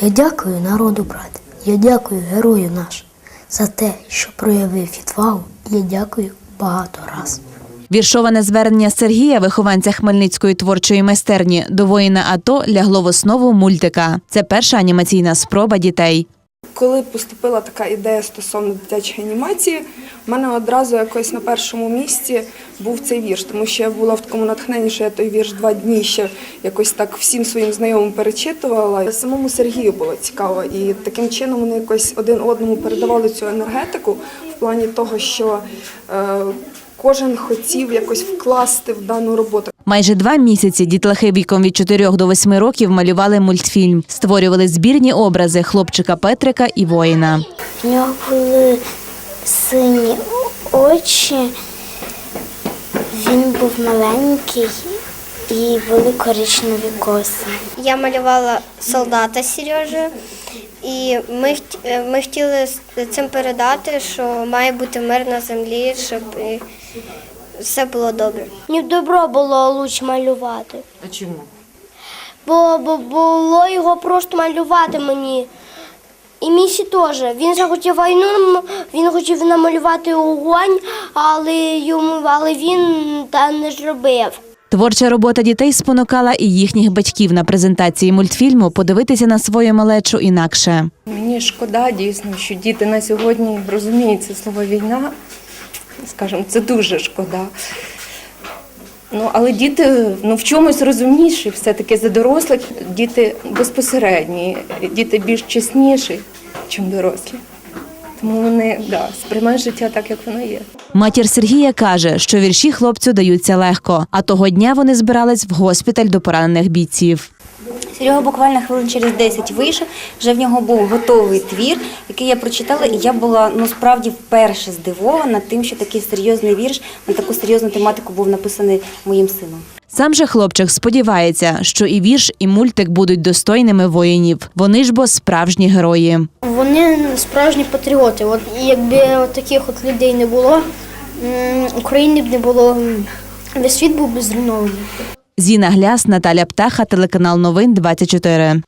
Я дякую народу, брат. Я дякую герою наш за те, що проявив відвагу. Я дякую багато раз. Віршоване звернення Сергія, вихованця Хмельницької творчої майстерні, до воїна АТО лягло в основу мультика. Це перша анімаційна спроба дітей. Коли поступила така ідея стосовно дитячої анімації, в мене одразу якось на першому місці був цей вірш, тому що я була в такому натхненні, що я той вірш два дні ще якось так всім своїм знайомим перечитувала. Самому Сергію було цікаво, і таким чином вони якось один одному передавали цю енергетику в плані того, що е, кожен хотів якось вкласти в дану роботу. Майже два місяці дітлахи віком від 4 до 8 років малювали мультфільм, створювали збірні образи хлопчика Петрика і воїна. В нього були сині очі, він був маленький і були коричневі коси. Я малювала солдата Сережу, і ми, е, ми хотіли цим передати, що має бути мир на землі, щоб е, все було добре. Мені добро було лучше малювати. А чому? Бо, бо було його просто малювати мені. І Місі теж. Він захотів війну, він хотів намалювати огонь, але йому але він та не зробив. Творча робота дітей спонукала і їхніх батьків на презентації мультфільму подивитися на свою малечу інакше. Мені шкода дійсно, що діти на сьогодні розуміють це слово війна. Скажімо, це дуже шкода. Ну, але діти ну, в чомусь розумніші, все-таки за дорослих діти безпосередні, діти більш чесніші, ніж дорослі. Тому вони да, сприймають життя так, як воно є. Матір Сергія каже, що вірші хлопцю даються легко, а того дня вони збирались в госпіталь до поранених бійців. Серега буквально хвилин через 10 вийшов. Вже в нього був готовий твір, який я прочитала, і я була ну справді вперше здивована тим, що такий серйозний вірш на таку серйозну тематику був написаний моїм сином. Сам же хлопчик сподівається, що і вірш, і мультик будуть достойними воїнів. Вони ж бо справжні герої. Вони справжні патріоти. От якби от таких от людей не було, України б не було, весь світ був би зруйнований. Зіна Гляс, Наталя Птаха, телеканал Новин 24.